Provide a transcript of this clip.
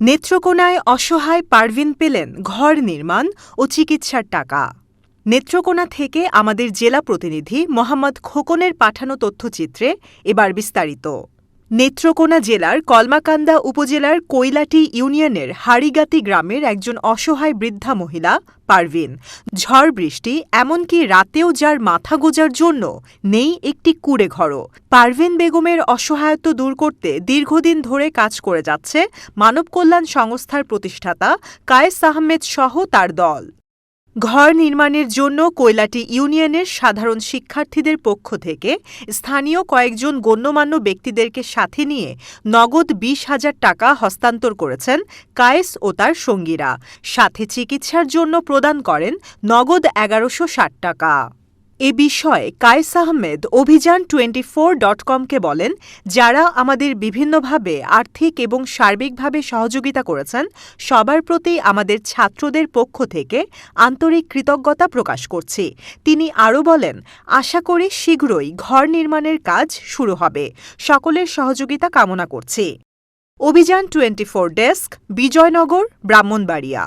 নেত্রকোনায় অসহায় পারভিন পেলেন ঘর নির্মাণ ও চিকিৎসার টাকা। নেত্রকোনা থেকে আমাদের জেলা প্রতিনিধি মোহাম্মদ খোকনের পাঠানো তথ্যচিত্রে এবার বিস্তারিত। নেত্রকোনা জেলার কলমাকান্দা উপজেলার কৈলাটি ইউনিয়নের হাড়িগাতি গ্রামের একজন অসহায় বৃদ্ধা মহিলা, পারভিন। ঝড় বৃষ্টি, এমনকি রাতেও যার মাথা গোজার জন্য নেই একটি কুড়ে ঘরও। পারভিন বেগমের অসহায়ত্ব দূর করতে দীর্ঘদিন ধরে কাজ করে যাচ্ছে মানব কল্যাণ সংস্থার প্রতিষ্ঠাতা কায়েস আহমেদ সহ তার দল। ঘর নির্মাণের জন্য কৈলাটি ইউনিয়নের সাধারণ শিক্ষার্থীদের পক্ষ থেকে স্থানীয় কয়েকজন গণ্যমান্য ব্যক্তিদেরকে সাথে নিয়ে নগদ বিশ হাজার টাকা হস্তান্তর করেছেন কায়েস ও তার সঙ্গীরা। সাথে চিকিৎসার জন্য প্রদান করেন নগদ এগারোশো ষাট টাকা। এ বিষয়ে কায়েস আহমেদ অভিযান টোয়েন্টি ফোর ডট কমকে বলেন, যারা আমাদের বিভিন্নভাবে আর্থিক এবং সার্বিকভাবে সহযোগিতা করেছেন, সবার প্রতি আমাদের ছাত্রদের পক্ষ থেকে আন্তরিক কৃতজ্ঞতা প্রকাশ করছি। তিনি আরও বলেন, আশা করি শীঘ্রই ঘর নির্মাণের কাজ শুরু হবে। সকলের সহযোগিতা কামনা করছি। অভিযান twenty four desk, Bijoynagar, Brahmanbaria.